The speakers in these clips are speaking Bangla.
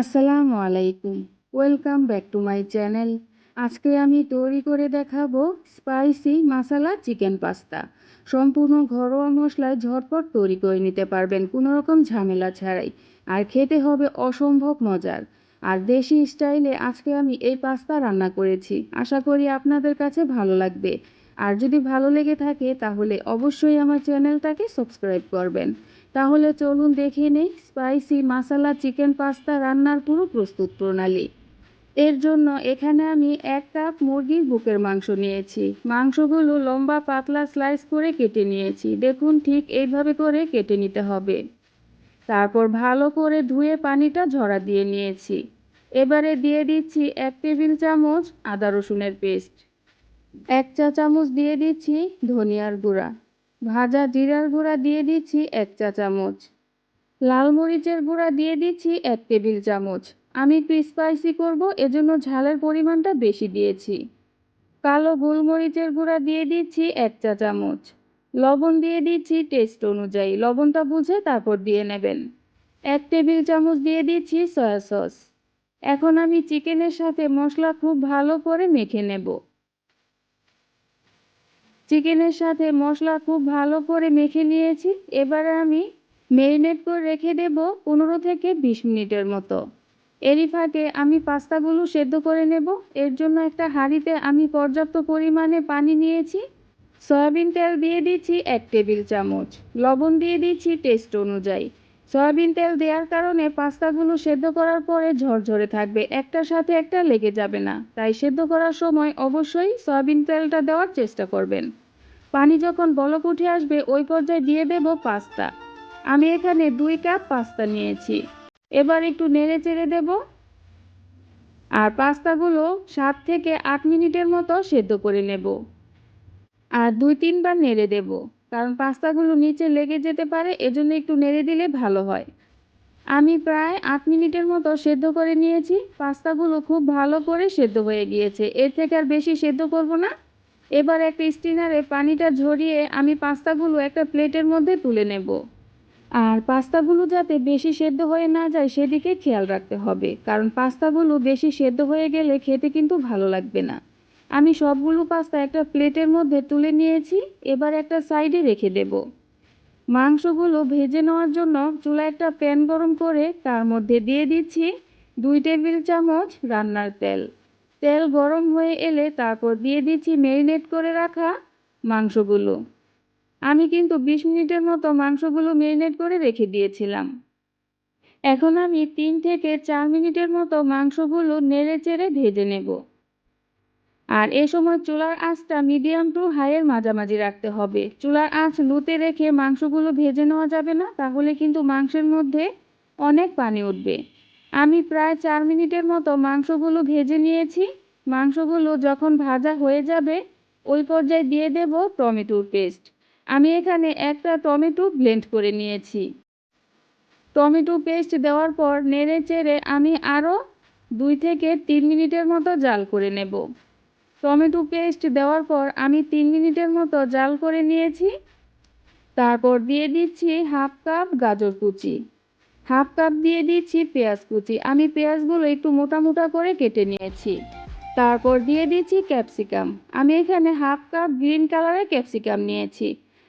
আসসালামু আলাইকুম। Welcome back to my channel আজকে আমি তৈরি করে দেখাবো স্পাইসি মশালা চিকেন পাস্তা সম্পূর্ণ ঘরোয়া মশলায় ঝটপট তৈরি করে নিতে পারবেন কোনো রকম ঝামেলা ছাড়াই। আর খেতে হবে অসম্ভব মজার। আর দেশি স্টাইলে আজকে আমি এই পাস্তা রান্না করেছি। আশা করি আপনাদের কাছে ভালো লাগবে। আর যদি ভালো লেগে থাকে, তাহলে অবশ্যই আমার চ্যানেলটাকে সাবস্ক্রাইব করবেন। তাহলে চলুন দেখে নেই, স্পাইসি মশালা চিকেন পাস্তা রান্নার পুরো প্রস্তুত প্রণালী। এর জন্য এখানে আমি এক কাপ মুরগির বুকের মাংস নিয়েছি। মাংসগুলো লম্বা পাতলা স্লাইস করে কেটে নিয়েছি। দেখুন ঠিক এইভাবে করে কেটে নিতে হবে। তারপর ভালো করে ধুয়ে পানিটা ঝরা দিয়ে নিয়েছি। এবারে দিয়ে দিচ্ছি এক টেবিল চামচ আদা রসুনের পেস্ট। এক চা চামচ দিয়ে দিচ্ছি ধনিয়ার গুঁড়া। ভাজা জিরার গুঁড়া দিয়ে দিচ্ছি এক চা চামচ। লাল মরিচের গুঁড়া দিয়ে দিচ্ছি এক টেবিল চামচ। আমি একটু স্পাইসি করব, এজন্য ঝালের পরিমাণটা বেশি দিয়েছি। কালো গোলমরিচের গুঁড়া দিয়ে দিচ্ছি এক চা চামচ। লবণ দিয়ে দিচ্ছি টেস্ট অনুযায়ী। লবণটা বুঝে তারপর দিয়ে নেবেন। এক টেবিল চামচ দিয়ে দিচ্ছি সয়া সস। এখন আমি চিকেনের সাথে মশলা খুব ভালো করে মেখে নেব। চিকেনের সাথে মশলা খুব ভালো করে মেখে নিয়েছি। এবারে আমি মেরিনেট করে রেখে দেব পনেরো থেকে বিশ মিনিটের মতো। এরই ফাঁকে আমি পাস্তাগুলো সেদ্ধ করে নেব। এর জন্য একটা হাঁড়িতে আমি পর্যাপ্ত পরিমাণে পানি নিয়েছি। সয়াবিন তেল দিয়ে দিচ্ছি এক টেবিল চামচ। লবণ দিয়ে দিচ্ছি টেস্ট অনুযায়ী। সয়াবিন তেল দেওয়ার কারণে পাস্তাগুলো সেদ্ধ করার পরে ঝরঝরে থাকবে। একটার সাথে একটা লেগে যাবে না। তাই সেদ্ধ করার সময় অবশ্যই সয়াবিন তেলটা দেওয়ার চেষ্টা করবেন। পানি যখন বলক উঠে আসবে, ওই পর্যায়ে দিয়ে দেব পাস্তা। আমি এখানে দুই কাপ পাস্তা নিয়েছি। এবার একটু নেড়ে চেড়ে দেব। আর পাস্তাগুলো সাত থেকে আট মিনিটের মতো সেদ্ধ করে নেব। আর দুই তিনবার নেড়ে দেব। কারণ পাস্তাগুলো নিচে লেগে যেতে পারে, এজন্য একটু নেড়ে দিলে ভালো হয়। আমি প্রায় আট মিনিটের মতো সেদ্ধ করে নিয়েছি। পাস্তাগুলো খুব ভালো করে সেদ্ধ হয়ে গিয়েছে। এর থেকে আর বেশি সেদ্ধ করব না। এবার একটা স্টিনারে পানিটা ঝরিয়ে আমি পাস্তাগুলো একটা প্লেটের মধ্যে তুলে নেব। আর পাস্তাগুলো যাতে বেশি সেদ্ধ হয়ে না যায়, সেদিকে খেয়াল রাখতে হবে। কারণ পাস্তাগুলো বেশি সেদ্ধ হয়ে গেলে খেতে কিন্তু ভালো লাগবে না। আমি সবগুলো পাস্তা একটা প্লেটের মধ্যে তুলে নিয়েছি, এবার একটা সাইডে রেখে দেব। মাংসগুলো ভেজে নেওয়ার জন্য চুলা একটা প্যান গরম করে তার মধ্যে দিয়ে দিচ্ছি দুই টেবিল চামচ রান্নার তেল। তেল গরম হয়ে এলে তারপর দিয়ে দিচ্ছি ম্যারিনেট করে রাখা মাংসগুলো। আমি কিন্তু বিশ মিনিটের মতো মাংসগুলো ম্যারিনেট করে রেখে দিয়েছিলাম। এখন আমি তিন থেকে চার মিনিটের মতো মাংসগুলো নেড়ে চেড়ে ভেজে নেব। আর এ সময় চুলার আঁচটা মিডিয়াম টু হাইয়ের মাঝামাঝি রাখতে হবে। চুলার আঁচ লুতে রেখে মাংসগুলো ভেজে নেওয়া যাবে না, তাহলে কিন্তু মাংসের মধ্যে অনেক পানি উঠবে। আমি প্রায় চার মিনিটের মতো মাংসগুলো ভেজে নিয়েছি। মাংসগুলো যখন ভাজা হয়ে যাবে, ওই পর্যায়ে দিয়ে দেব টমেটোর পেস্ট আমি এখানে একটা টমেটো ব্লেন্ড করে নিয়েছি। টমেটো পেস্ট দেওয়ার পর নেড়ে চেড়ে আমি আরও দুই থেকে তিন মিনিটের মতো জাল করে নেব। টমেটো পেস্ট দেওয়ার পর আমি তিন মিনিটের মতো জাল করে নিয়েছি। তারপর দিয়ে দিচ্ছি হাফ কাপ গাজর কুচি। হাফ কাপ দিয়ে দিচ্ছি পেঁয়াজ কুচি। আমি পেঁয়াজগুলো একটু মোটা মোটা করে কেটে নিয়েছি। তারপর দিয়ে দিচ্ছি ক্যাপসিকাম। আমি এখানে হাফ কাপ গ্রিন কালারের ক্যাপসিকাম নিয়েছি।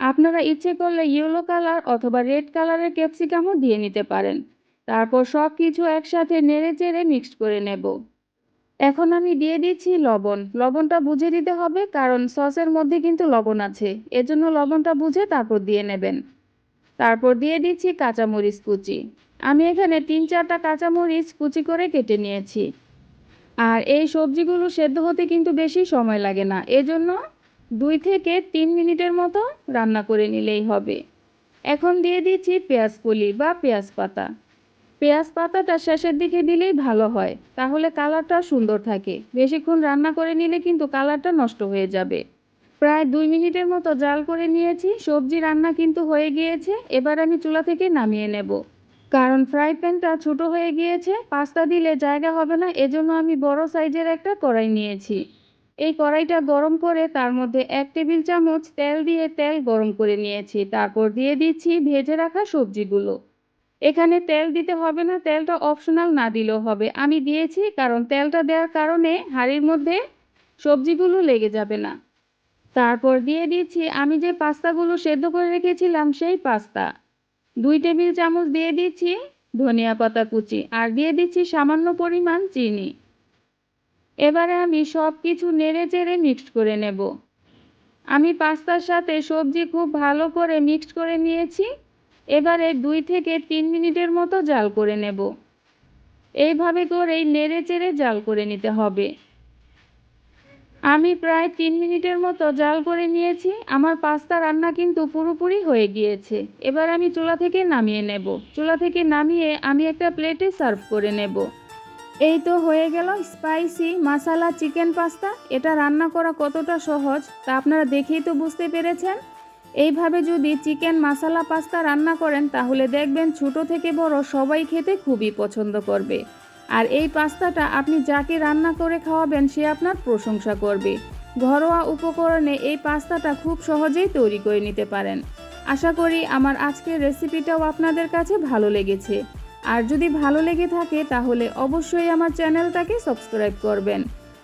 আপনারা ইচ্ছে করলে ইয়েলো কালার অথবা রেড কালারের ক্যাপসিকামও দিয়ে নিতে পারেন। তারপর সব কিছু একসাথে নেড়ে চেড়ে মিক্সড করে নেব। এখন আমি দিয়ে দিচ্ছি লবণ। লবণটা বুঝে দিতে হবে, কারণ সসের মধ্যে কিন্তু লবণ আছে। এজন্য লবণটা বুঝে তারপর দিয়ে নেবেন। তারপর দিয়ে দিচ্ছি কাঁচামরিচ কুচি। আমি এখানে তিন চারটা কাঁচামরিচ কুচি করে কেটে নিয়েছি। আর এই সবজিগুলো সেদ্ধ হতে কিন্তু বেশি সময় লাগে না। এজন্য দুই থেকে তিন মিনিটের মতো রান্না করে নিলেই হবে। এখন দিয়ে দিচ্ছি পেঁয়াজ কলি বা পেঁয়াজ পাতা। পেঁয়াজ পাতাটা শেষের দিকে দিলেই ভালো হয়, তাহলে কালারটা সুন্দর থাকে। বেশিক্ষণ রান্না করে নিলে কিন্তু কালারটা নষ্ট হয়ে যাবে। প্রায় দুই মিনিটের মতো জাল করে নিয়েছি, সবজি রান্না কিন্তু হয়ে গিয়েছে, এবার আমি চুলা থেকে নামিয়ে নেব। কারণ ফ্রাই প্যানটা ছোটো হয়ে গিয়েছে, পাস্তা দিলে জায়গা হবে না, এজন্য আমি বড় সাইজের একটা কড়াই নিয়েছি। এই কড়াইটা গরম করে তার মধ্যে এক টেবিল চামচ তেল দিয়ে তেল গরম করে নিয়েছি, তারপর দিয়ে দিচ্ছি ভেজে রাখা সবজিগুলো। এখানে তেল দিতে হবে না, তেলটা অপশনাল না দিলেও হবে। আমি দিয়েছি কারণ তেলটা দেওয়ার কারণে হাঁড়ির মধ্যে সবজিগুলো লেগে যাবে না। তারপর দিয়ে দিচ্ছি, আমি যে পাস্তাগুলো সেদ্ধ করে রেখেছিলাম সেই পাস্তা। দুই টেবিল চামচ দিয়ে দিচ্ছি ধনিয়া পাতা কুচি আর দিয়ে দিচ্ছি সামান্য পরিমাণ চিনি। এবারে আমি সব কিছু নেড়ে চেড়ে মিক্সড করে নেব। আমি পাস্তার সাথে সবজি খুব ভালো করে মিক্সড করে নিয়েছি। এবারে দুই থেকে তিন মিনিটের মতো জাল করে নেব। এইভাবে করেই নেড়ে চেড়ে জাল করে নিতে হবে। আমি প্রায় তিন মিনিটের মতো জাল করে নিয়েছি। আমার পাস্তা রান্না কিন্তু পুরোপুরি হয়ে গিয়েছে। এবার আমি চুলা থেকে নামিয়ে নেব। চুলা থেকে নামিয়ে আমি একটা প্লেটে সার্ভ করে নেব। এই তো হয়ে গেল স্পাইসি মাসালা চিকেন পাস্তা। এটা রান্না করা কতটা সহজ তা আপনারা দেখেই তো বুঝতে পেরেছেন। এইভাবে যদি চিকেন মাসালা পাস্তা রান্না করেন, তাহলে দেখবেন ছোট থেকে বড় সবাই খেতে খুবই পছন্দ করবে। আর এই পাস্তাটা আপনি যাকে রান্না করে খাওয়াবেন, সে আপনার প্রশংসা করবে। ঘরোয়া উপকরণে এই পাস্তাটা খুব সহজেই তৈরি করে নিতে পারেন। আশা করি আমার আজকের রেসিপিটাও আপনাদের কাছে ভালো লেগেছে। আর যদি ভালো লেগে থাকে, তাহলে অবশ্যই আমার চ্যানেলটাকে সাবস্ক্রাইব করবেন।